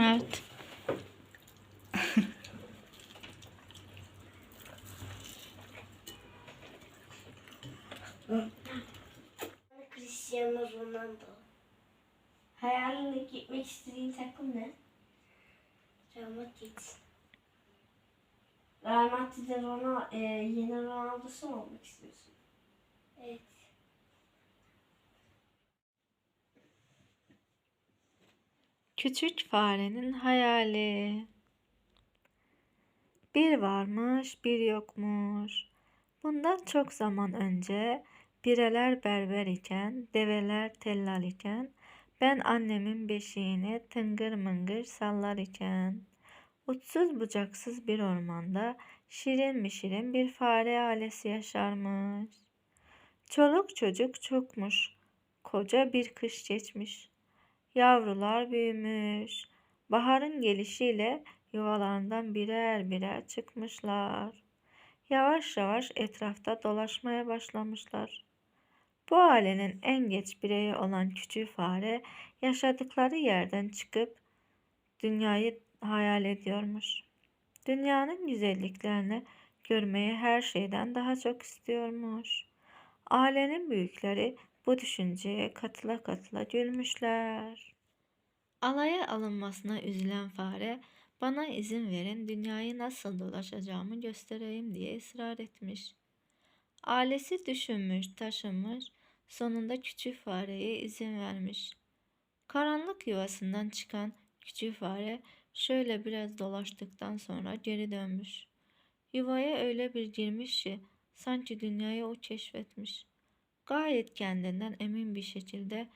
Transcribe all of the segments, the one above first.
Mert. Cristiano Ronaldo. Hayalinde gitmek istediğin takım ne? Real Madrid. Real Madrid'de Ronaldo, e, yeni Ronaldo'su mu olmak istiyorsun? Evet. Küçük farenin hayali. Bir varmış, bir yokmuş. Bundan çok zaman önce bireler berber iken, develer tellal iken, ben annemin beşiğini tıngır mıngır sallar iken, uçsuz bucaksız bir ormanda şirin mi şirin bir fare ailesi yaşarmış. Çoluk çocuk çokmuş, koca bir kış geçmiş. Yavrular büyümüş. Baharın gelişiyle yuvalarından birer birer çıkmışlar. Yavaş yavaş etrafta dolaşmaya başlamışlar. Bu ailenin en geç bireyi olan küçük fare yaşadıkları yerden çıkıp dünyayı hayal ediyormuş. Dünyanın güzelliklerini görmeyi her şeyden daha çok istiyormuş. Ailenin büyükleri bu düşünceye katıla katıla gülmüşler. Alaya alınmasına üzülen fare, bana izin verin dünyayı nasıl dolaşacağımı göstereyim diye ısrar etmiş. Ailesi düşünmüş, taşınmış, sonunda küçük fareye izin vermiş. Karanlık yuvasından çıkan küçük fare şöyle biraz dolaştıktan sonra geri dönmüş. Yuvaya öyle bir girmiş ki sanki dünyayı o keşfetmiş. Gayet kendinden emin bir şekilde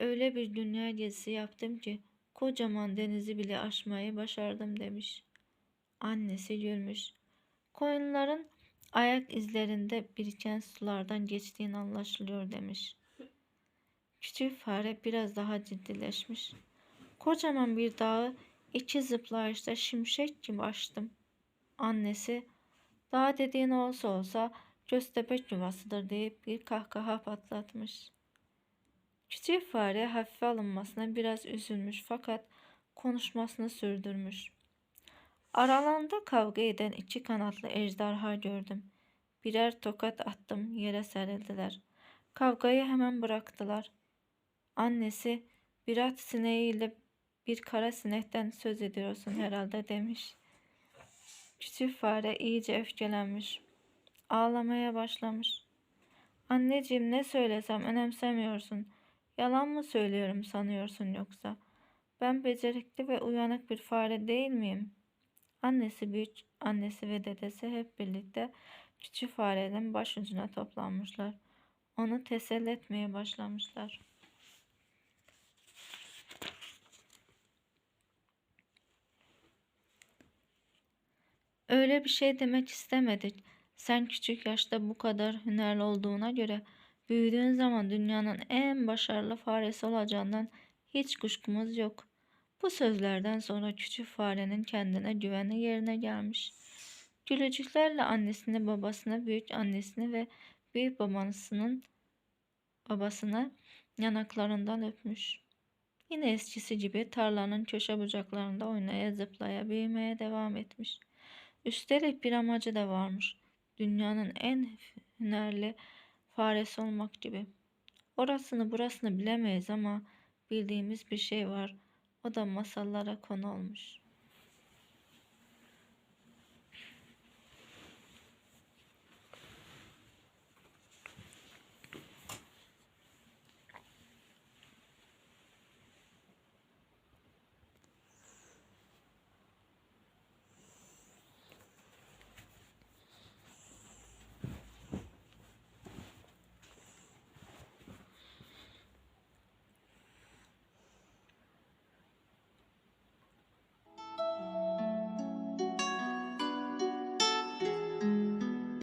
öyle bir dünya gezisi yaptım ki kocaman denizi bile aşmayı başardım demiş. Annesi gülmüş. Koyunların ayak izlerinde biriken sulardan geçtiğin anlaşılıyor demiş. Küçük fare biraz daha ciddileşmiş. Kocaman bir dağı iki zıplayışta şimşek gibi aştım. Annesi, dağ dediğin olsa olsa köstebek yuvasıdır deyip bir kahkaha patlatmış. Küçük fare hafife alınmasına biraz üzülmüş fakat konuşmasını sürdürmüş. Aralarında kavga eden iki kanatlı ejderha gördüm. Birer tokat attım yere serildiler. Kavgayı hemen bıraktılar. Annesi bir at sineğiyle bir kara sinekten söz ediyorsun herhalde demiş. Küçük fare iyice öfkelenmiş. Ağlamaya başlamış. Anneciğim ne söylesem önemsemiyorsun. Yalan mı söylüyorum sanıyorsun yoksa? Ben becerikli ve uyanık bir fare değil miyim? Annesi büyük, annesi ve dedesi hep birlikte küçük farenin başucuna toplanmışlar. Onu teselli etmeye başlamışlar. Öyle bir şey demek istemedik. Sen küçük yaşta bu kadar hünerli olduğuna göre büyüdüğün zaman dünyanın en başarılı faresi olacağından hiç kuşkumuz yok. Bu sözlerden sonra küçük farenin kendine güveni yerine gelmiş. Gülücüklerle annesini, babasını, büyük annesini ve büyük babasının babasını yanaklarından öpmüş. Yine eskisi gibi tarlanın köşe bucaklarında oynaya zıplaya büyümeye devam etmiş. Üstelik bir amacı da varmış. Dünyanın en hünerli faresi olmak gibi. Orasını burasını bilemeyiz ama bildiğimiz bir şey var. O da masallara konu olmuş.